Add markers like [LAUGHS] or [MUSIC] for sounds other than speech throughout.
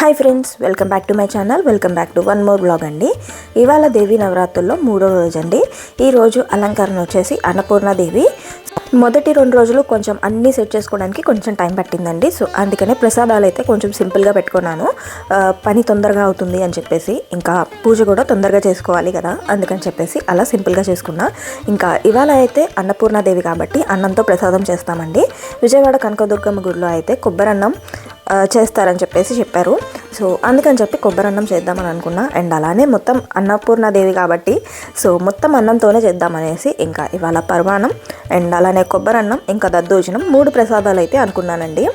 Hi friends welcome back to my channel welcome back to one more blog అండి. ఇవాళ దేవి నవరాత్రుల్లో మూడో రోజు అండి ఈరోజు అలంకరణ వచ్చేసి అన్నపూర్ణాదేవి మొదటి రెండు రోజులు కొంచెం అన్నీ సెట్ చేసుకోవడానికి కొంచెం టైం పట్టిందండి. సో అందుకనే ప్రసాదాలు అయితే కొంచెం సింపుల్గా పెట్టుకున్నాను. పని తొందరగా అవుతుంది అని చెప్పేసి ఇంకా పూజ కూడా తొందరగా చేసుకోవాలి కదా అందుకని చెప్పేసి అలా సింపుల్గా చేసుకున్నా. ఇంకా ఇవాళ అయితే అన్నపూర్ణాదేవి కాబట్టి అన్నంతో ప్రసాదం చేస్తామండి. విజయవాడ కనకదుర్గమ్మ గుడిలో అయితే కొబ్బరన్నం అన్నం చేస్తారని చెప్పేసి చెప్పారు. సో అందుకని చెప్పి కొబ్బరన్నం చేద్దామని అనుకున్నా. అండ్ అలానే మొత్తం అన్నపూర్ణాదేవి కాబట్టి సో మొత్తం అన్నంతోనే చేద్దామనేసి ఇంకా ఇవాళ పరమాణం అండ్ అలానే కొబ్బరన్నం ఇంకా దద్దోజనం మూడు ప్రసాదాలు అయితే అనుకున్నానండి.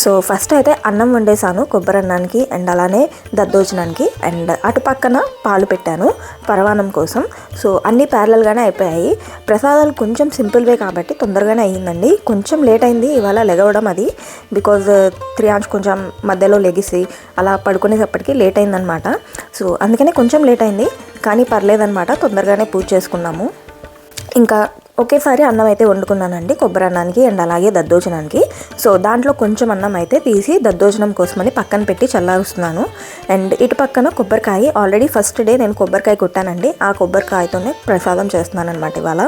సో ఫస్ట్ అయితే అన్నం వండేసాను కొబ్బరన్నానికి అండ్ అలానే దద్దోజనానికి అండ్ అటు పక్కన పాలు పెట్టాను పరవానం కోసం. సో అన్నీ ప్యారలల్గానే అయిపోయాయి. ప్రసాదాలు కొంచెం సింపుల్వే కాబట్టి తొందరగానే అయ్యిందండి. కొంచెం లేట్ అయింది ఇవాళ లెగవడం అది. బికాజ్ త్రీ ఆన్స్ కొంచెం మధ్యలో లెగిసి అలా పడుకునేటప్పటికి లేట్ అయిందనమాట సో అందుకనే కొంచెం లేట్ అయింది కానీ పర్లేదనమాట తొందరగానే పూజ చేసుకున్నాము. ఇంకా ఒకేసారి అన్నం అయితే వండుకున్నానండి కొబ్బరి అన్నానికి అండ్ అలాగే దద్దోజనానికి. సో దాంట్లో కొంచెం అన్నం అయితే తీసి దద్దోజనం కోసమని పక్కన పెట్టి చల్లారుస్తున్నాను. అండ్ ఇటు పక్కన కొబ్బరికాయ ఆల్రెడీ ఫస్ట్ డే నేను కొబ్బరికాయ కొట్టానండి. ఆ కొబ్బరికాయతోనే ప్రసాదం చేస్తున్నాను అనమాట ఇవాళ.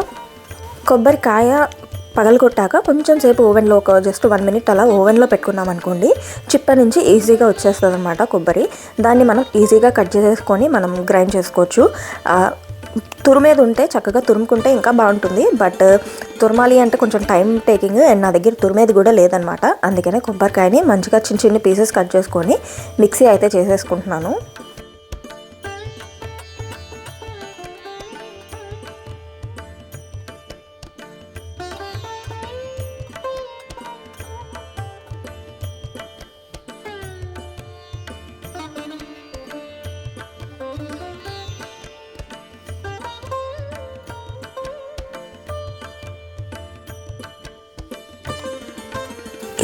కొబ్బరికాయ పగలగొట్టాక కొంచెం సేపు ఓవెన్లో ఒక జస్ట్ వన్ మినిట్ అలా ఓవెన్లో పెట్టుకున్నాం అనుకోండి చిప్ప నుంచి ఈజీగా వచ్చేస్తుంది అనమాట కొబ్బరి. దాన్ని మనం ఈజీగా కట్ చేసేసుకొని మనం గ్రైండ్ చేసుకోవచ్చు. తురిమేది ఉంటే చక్కగా తురుముకుంటే ఇంకా బాగుంటుంది. బట్ తురమాలి అంటే కొంచెం టైం టేకింగ్. అండ్ నా దగ్గర తురిమేది కూడా లేదనమాట అందుకనే కొబ్బరికాయని మంచిగా చిన్న చిన్న పీసెస్ కట్ చేసుకొని మిక్సీ అయితే చేసేసుకుంటున్నాను.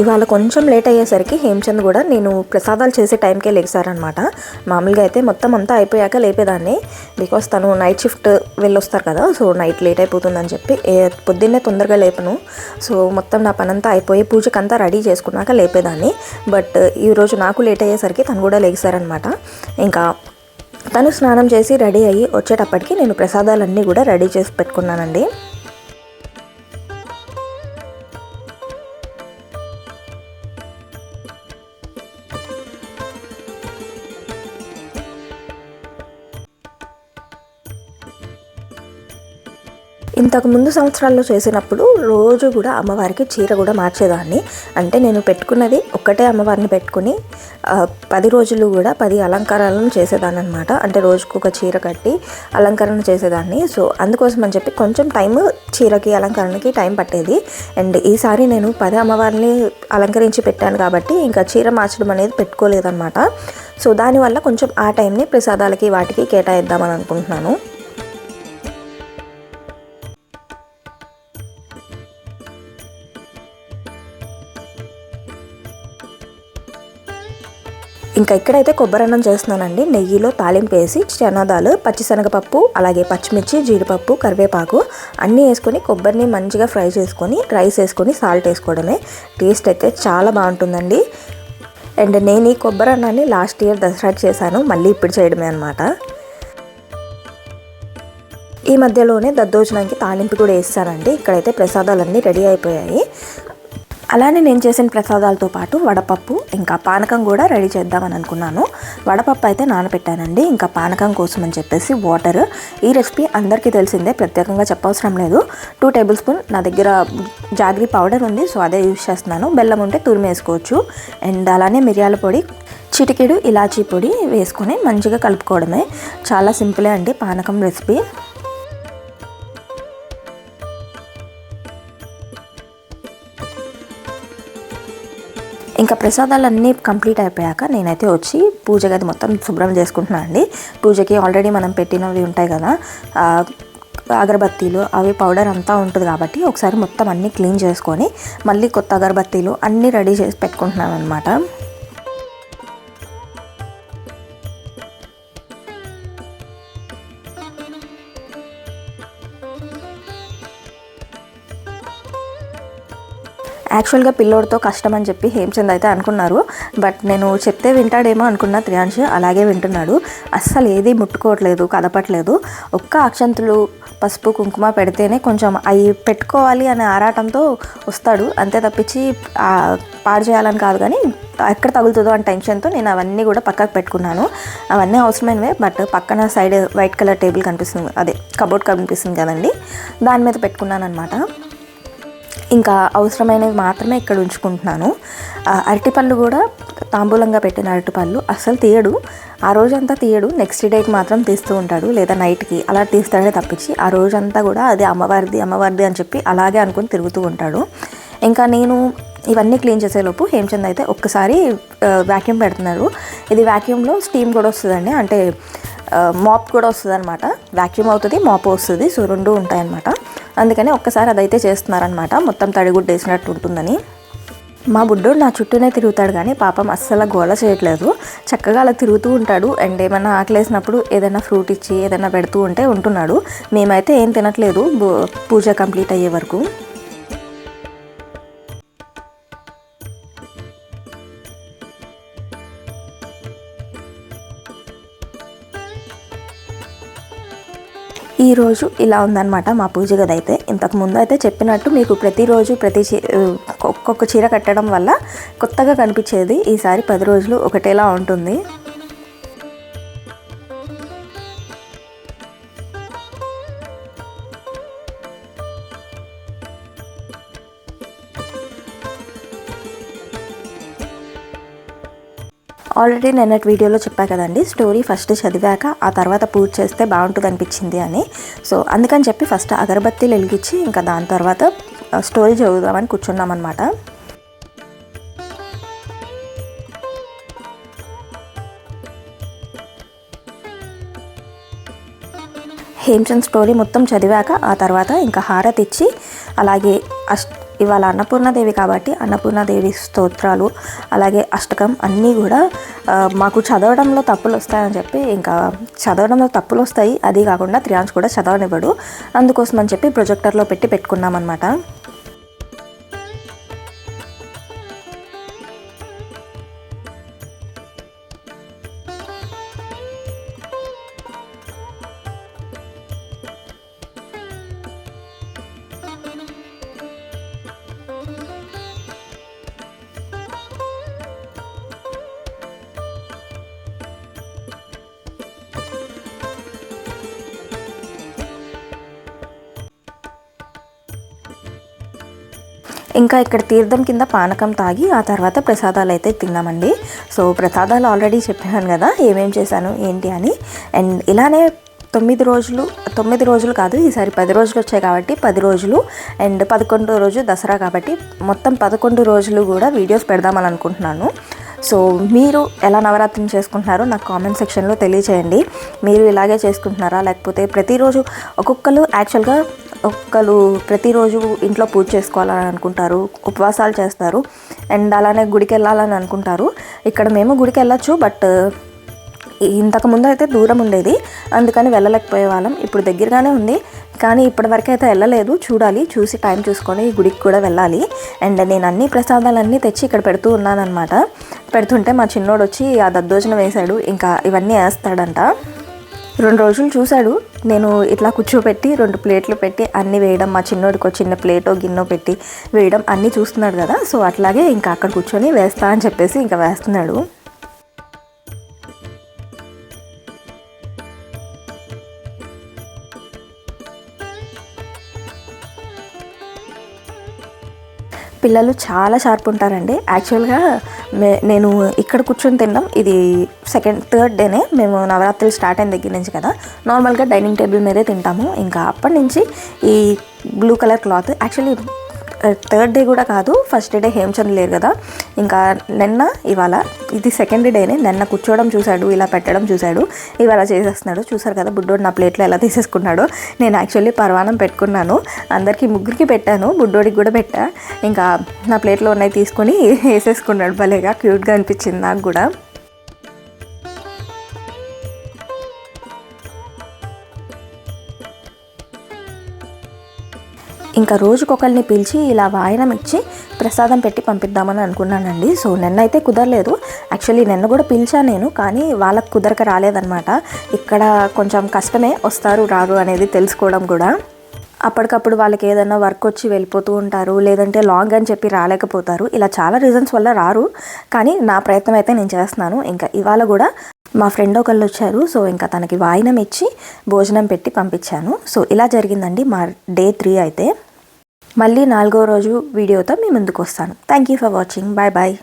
ఇవాళ కొంచెం లేట్ అయ్యేసరికి హేమచంద్ కూడా నేను ప్రసాదాలు చేసే టైంకే లేచారనమాట మామూలుగా అయితే మొత్తం అంతా అయిపోయాక లేపేదాన్ని. బికాస్ తను నైట్ షిఫ్ట్ వెళ్ళొస్తారు కదా సో నైట్ లేట్ అయిపోతుందని చెప్పి పొద్దున్నే తొందరగా లేపను. సో మొత్తం నా పనంతా అయిపోయి పూజకంతా రెడీ చేసుకున్నాక లేపేదాన్ని. బట్ ఈరోజు నాకు లేట్ అయ్యేసరికి తను కూడా లేచారనమాట ఇంకా తను స్నానం చేసి రెడీ అయ్యి వచ్చేటప్పటికి నేను ప్రసాదాలన్నీ కూడా రెడీ చేసి పెట్టుకున్నానండి. ఇంతకు ముందు సంవత్సరాల్లో చేసినప్పుడు రోజు కూడా అమ్మవారికి చీర కూడా మార్చేదాన్ని. అంటే నేను పెట్టుకున్నది ఒక్కటే అమ్మవారిని పెట్టుకుని పది రోజులు కూడా పది అలంకారాలను చేసేదాన్ని అనమాట అంటే రోజుకు ఒక చీర కట్టి అలంకరణ చేసేదాన్ని. సో అందుకోసం అని చెప్పి కొంచెం టైం చీరకి అలంకరణకి టైం పట్టేది. అండ్ ఈసారి నేను పది అమ్మవారిని అలంకరించి పెట్టాను కాబట్టి ఇంకా చీర మార్చడం అనేది పెట్టుకోలేదన్నమాట. సో దానివల్ల కొంచెం ఆ టైంని ప్రసాదాలకి వాటికి కేటాయిద్దామని అనుకుంటున్నాను. ఇంకా ఇక్కడైతే కొబ్బరన్నం చేస్తున్నానండి. నెయ్యిలో తాలింపు వేసి చనాదాలు పచ్చిశనగపప్పు అలాగే పచ్చిమిర్చి జీడిపప్పు కరివేపాకు అన్నీ వేసుకొని కొబ్బరిని మంచిగా ఫ్రై చేసుకొని రైస్ వేసుకొని సాల్ట్ వేసుకోవడమే. టేస్ట్ అయితే చాలా బాగుంటుందండి. అండ్ నేను ఈ కొబ్బరి అన్నాన్ని లాస్ట్ ఇయర్ దసరా చేశాను. మళ్ళీ ఇప్పుడు చేయడమే అనమాట ఈ మధ్యలోనే దద్దోజనానికి తాలింపు కూడా వేస్తానండి. ఇక్కడైతే ప్రసాదాలన్నీ రెడీ అయిపోయాయి. అలానే నేను చేసిన ప్రసాదాలతో పాటు వడపప్పు ఇంకా పానకం కూడా రెడీ చేద్దామని అనుకున్నాను. వడపప్పు అయితే నానబెట్టానండి. ఇంకా పానకం కోసం అని చెప్పేసి వాటర్. ఈ రెసిపీ అందరికీ తెలిసిందే ప్రత్యేకంగా చెప్పవసరం లేదు. టూ టేబుల్ స్పూన్ నా దగ్గర జాగ్రీ పౌడర్ ఉంది సో అదే యూజ్ చేస్తున్నాను. బెల్లం ఉంటే తురిమి వేసుకోవచ్చు. అండ్ అలానే మిరియాల పొడి చిటికెడు ఇలాచీ పొడి వేసుకొని మంచిగా కలుపుకోవడమే. చాలా సింపులే అండి పానకం రెసిపీ. ఇంకా ప్రసాదాలన్నీ కంప్లీట్ అయిపోయాక నేనైతే వచ్చి పూజ గది మొత్తం శుభ్రం చేసుకుంటున్నాను అండి. పూజకి ఆల్రెడీ మనం పెట్టినవి ఉంటాయి కదా అగరబత్తీలు అవి పౌడర్ అంతా ఉంటుంది కాబట్టి ఒకసారి మొత్తం అన్నీ క్లీన్ చేసుకొని మళ్ళీ కొత్త అగరబత్తీలు అన్నీ రెడీ చేసి పెట్టుకుంటున్నాను అనమాట యాక్చువల్గా పిల్లోడితో కష్టం అని చెప్పి హేమచంద్ అయితే అనుకున్నారు. బట్ నేను చెప్తే వింటాడేమో అనుకున్న త్రియాంష్ అలాగే వింటున్నాడు. అస్సలు ఏది ముట్టుకోవట్లేదు కదపట్లేదు. ఒక్క అక్షంతులు పసుపు కుంకుమ పెడితేనే కొంచెం అవి పెట్టుకోవాలి అనే ఆరాటంతో వస్తాడు. అంతే తప్పించి పాడు చేయాలని కాదు కానీ ఎక్కడ తగులుతుందో అని టెన్షన్తో నేను అవన్నీ కూడా పక్కకు పెట్టుకున్నాను. అవన్నీ అవసరమైనవే బట్ పక్కన సైడ్ వైట్ కలర్ టేబుల్ కనిపిస్తుంది. అదే కబోర్డ్ కనిపిస్తుంది కదండి. దాని మీద పెట్టుకున్నాను అనమాట ఇంకా అవసరమైనవి మాత్రమే ఇక్కడ ఉంచుకుంటున్నాను. అరటిపళ్ళు కూడా తాంబూలంగా పెట్టిన అరటిపళ్ళు అస్సలు తీయడు. ఆ రోజంతా తీయడు. నెక్స్ట్ డేకి మాత్రం తీస్తూ ఉంటాడు. లేదా నైట్కి అలా తీస్తాడే తప్పించి ఆ రోజంతా కూడా అది అమ్మవారిది అమ్మవారిది అని చెప్పి అలాగే అనుకుని తిరుగుతూ ఉంటాడు. ఇంకా నేను ఇవన్నీ క్లీన్ చేసేలోపు హేమచంద్ అయితే ఒక్కసారి వ్యాక్యూమ్ పెడుతున్నారు. ఇది వ్యాక్యూమ్లో స్టీమ్ కూడా వస్తుందండి. అంటే మాప్ కూడా వస్తుంది అనమాట వ్యాక్యూమ్ అవుతుంది మాప్ వస్తుంది. సో రెండు ఉంటాయన్నమాట. అందుకని ఒక్కసారి అదైతే చేస్తున్నారనమాట మొత్తం తడిగుడ్డు వేసినట్టు ఉంటుందని. మా బుడ్డోడు నా చుట్టూనే తిరుగుతాడు కానీ పాపం అస్సలు గోల చేయట్లేదు. చక్కగా అలా తిరుగుతూ ఉంటాడు. అండ్ ఏమైనా ఆకలేసినప్పుడు ఏదైనా ఫ్రూట్ ఇచ్చి ఏదైనా పెడుతూ ఉంటే ఉంటున్నాడు. మేమైతే ఏం తినట్లేదు. పూజ కంప్లీట్ అయ్యే వరకు. ఈ రోజు ఇలా ఉందన్నమాట మా పూజ గది అయితే. ఇంతకు ముందు అయితే చెప్పినట్టు మీకు ప్రతిరోజు ప్రతి చీ ఒక్కొక్క చీర కట్టడం వల్ల కొత్తగా కనిపించేది ఈసారి పది రోజులు ఒకటేలా ఉంటుంది. ఆల్రెడీ నిన్నటి వీడియోలో చెప్పా కదండి స్టోరీ ఫస్ట్ చదివాక ఆ తర్వాత పూజ చేస్తే బాగుంటుంది అనిపించింది అని. సో అందుకని చెప్పి ఫస్ట్ అగరబత్తీలు వెలిగించి ఇంకా దాని తర్వాత స్టోరీ చదువుదామని కూర్చున్నాం అనమాట హేమచంద్ స్టోరీ మొత్తం చదివాక ఆ తర్వాత ఇంకా హారతి ఇచ్చి అలాగే అష్ట ఇవాళ అన్నపూర్ణదేవి కాబట్టి అన్నపూర్ణదేవి స్తోత్రాలు అలాగే అష్టకం అన్నీ కూడా మాకు చదవడంలో తప్పులు వస్తాయని చెప్పి ఇంకా చదవడంలో తప్పులు వస్తాయి. అది కాకుండా త్రియాంశ్ కూడా చదవనివ్వడు. అందుకోసం అని చెప్పి ప్రొజెక్టర్లో పెట్టి పెట్టుకున్నాం ఇంకా ఇక్కడ తీర్థం కింద పానకం తాగి ఆ తర్వాత ప్రసాదాలు అయితే తిన్నామండి. సో ప్రసాదాలు ఆల్రెడీ చెప్పాను కదా ఏమేం చేశాను ఏంటి అని. అండ్ ఇలానే తొమ్మిది రోజులు తొమ్మిది రోజులు కాదు ఈసారి పది రోజులు వచ్చాయి కాబట్టి పది రోజులు. అండ్ పదకొండో రోజు దసరా కాబట్టి మొత్తం పదకొండు రోజులు కూడా వీడియోస్ పెడదామని అనుకుంటున్నాను. సో మీరు ఎలా నవరాత్రిని చేసుకుంటున్నారో నాకు కామెంట్ సెక్షన్లో తెలియచేయండి. మీరు ఇలాగే చేసుకుంటున్నారా? లేకపోతే ప్రతిరోజు ఒక్కొక్కరు యాక్చువల్గా ఒక్కరు ప్రతిరోజు ఇంట్లో పూజ చేసుకోవాలని అనుకుంటారు ఉపవాసాలు చేస్తారు. అండ్ అలానే గుడికి వెళ్ళాలని అనుకుంటారు. ఇక్కడ మేము గుడికి వెళ్ళొచ్చు బట్ ఇంతకు ముందు అయితే దూరం ఉండేది. అందుకని వెళ్ళలేకపోయే వాళ్ళం. ఇప్పుడు దగ్గరగానే ఉంది. కానీ ఇప్పటివరకు అయితే వెళ్ళలేదు. చూడాలి చూసి టైం చూసుకొని ఈ గుడికి కూడా వెళ్ళాలి. అండ్ నేను అన్ని ప్రసాదాలన్నీ తెచ్చి ఇక్కడ పెడుతూ ఉన్నానన్నమాట. పెడుతుంటే మా చిన్నోడు వచ్చి ఆ దద్దోజనం వేశాడు. ఇంకా ఇవన్నీ వేస్తాడంట. రెండు రోజులు చూశాడు. నేను ఇట్లా కూర్చోబెట్టి రెండు ప్లేట్లు పెట్టి అన్ని వేయడం మా చిన్నోడికి ఒక చిన్న ప్లేటో గిన్నె పెట్టి వేయడం అన్నీ చూస్తున్నాడు కదా. సో అట్లాగే ఇంకా అక్కడ కూర్చొని వేస్తా అని చెప్పేసి ఇంకా వేస్తున్నాడు. పిల్లలు చాలా షార్ప్ ఉంటారండి. యాక్చువల్గా మే నేను ఇక్కడ కూర్చొని తినడం ఇది సెకండ్ థర్డ్ డేనే మేము నవరాత్రులు స్టార్ట్ అయిన దగ్గర నుంచి కదా. నార్మల్గా డైనింగ్ టేబుల్ మీదే తింటాము. ఇంకా అప్పటి నుంచి ఈ blue colour cloth actually third day కూడా కాదు ఫస్ట్ డే హేమచంద్ లేరు కదా. ఇంకా నిన్న ఇవాళ ఇది సెకండ్ డేనే నిన్న కూర్చోవడం చూశాడు ఇలా పెట్టడం చూశాడు ఇవాళ చేసేస్తున్నాడు. చూసారు కదా బుడ్డోడు నా ప్లేట్లో ఎలా తీసేసుకున్నాడో. నేను యాక్చువల్లీ పర్వాణం పెట్టుకున్నాను అందరికీ ముగ్గురికి పెట్టాను బుడ్డోడికి కూడా పెట్టా. ఇంకా నా ప్లేట్లో ఉన్నాయి తీసుకొని [LAUGHS] వేసేసుకున్నాడు భలేగా క్యూట్గా అనిపించింది నాకు కూడా. ఇంకా రోజుకొకరిని పిలిచి ఇలా వాయనం ఇచ్చి ప్రసాదం పెట్టి పంపిద్దామని అనుకున్నానండి. సో నిన్న అయితే కుదరలేదు. యాక్చువల్లీ నిన్న కూడా పిలిచాను నేను కానీ వాళ్ళకు కుదరక రాలేదన్నమాట. ఇక్కడ కొంచెం కష్టమే వస్తారు రారు అనేది తెలుసుకోవడం కూడా. అప్పటికప్పుడు వాళ్ళకి ఏదైనా వర్క్ వచ్చి వెళ్ళిపోతూ ఉంటారు లేదంటే లాంగ్ అని చెప్పి రాలేకపోతారు. ఇలా చాలా రీజన్స్ వల్ల రారు. కానీ నా ప్రయత్నం అయితే నేను చేస్తున్నాను. ఇంకా ఇవాళ కూడా మా ఫ్రెండ్ ఒకళ్ళు వచ్చారు. సో ఇంకా తనకి వాయినం ఇచ్చి భోజనం పెట్టి పంపించాను. సో ఇలా జరిగిందండి మా డే త్రీ అయితే. మళ్ళీ నాలుగో రోజు వీడియోతో మీ ముందుకు వస్తాను. Thank you for watching bye bye